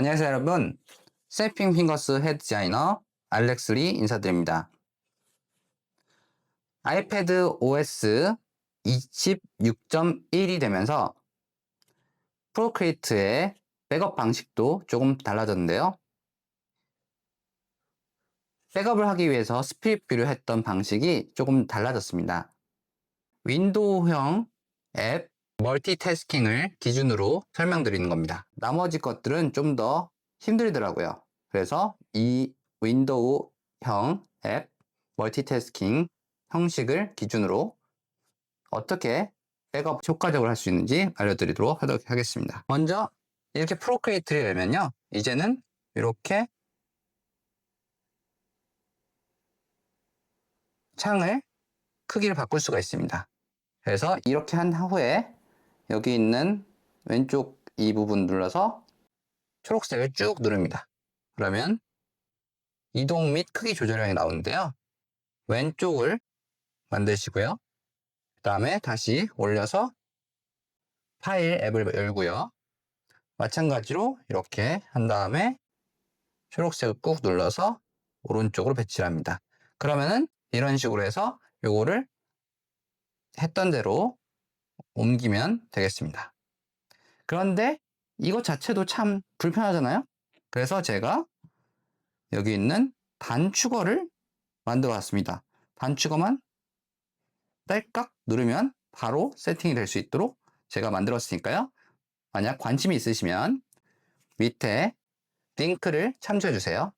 안녕하세요 여러분. 세핑 핑거스 헤드 디자이너 알렉스 리 인사드립니다. 아이패드 OS 26.1이 되면서 프로크리에이트의 백업 방식도 조금 달라졌는데요. 백업을 하기 위해서 스피릿 뷰를 했던 방식이 조금 달라졌습니다. 윈도우형 앱 멀티태스킹을 기준으로 설명드리는 겁니다. 나머지 것들은 좀 더 힘들더라고요. 그래서 이 윈도우형 앱 멀티태스킹 형식을 기준으로 어떻게 백업 효과적으로 할 수 있는지 알려드리도록 하겠습니다. 먼저 이렇게 프로크리에이트를 열면요. 이제는 이렇게 창을 크기를 바꿀 수가 있습니다. 그래서 이렇게 한 후에 여기 있는 왼쪽 이 부분 눌러서 초록색을 쭉 누릅니다. 그러면 이동 및 크기 조절량이 나오는데요. 왼쪽을 만드시고요. 그 다음에 다시 올려서 파일 앱을 열고요. 마찬가지로 이렇게 한 다음에 초록색을 꾹 눌러서 오른쪽으로 배치를 합니다. 그러면은 이런 식으로 해서 요거를 했던 대로 옮기면 되겠습니다. 그런데 이것 자체도 참 불편하잖아요? 그래서 제가 여기 있는 단축어를 만들어 왔습니다. 단축어만 딸깍 누르면 바로 세팅이 될 수 있도록 제가 만들었으니까요. 만약 관심이 있으시면 밑에 링크를 참조해 주세요.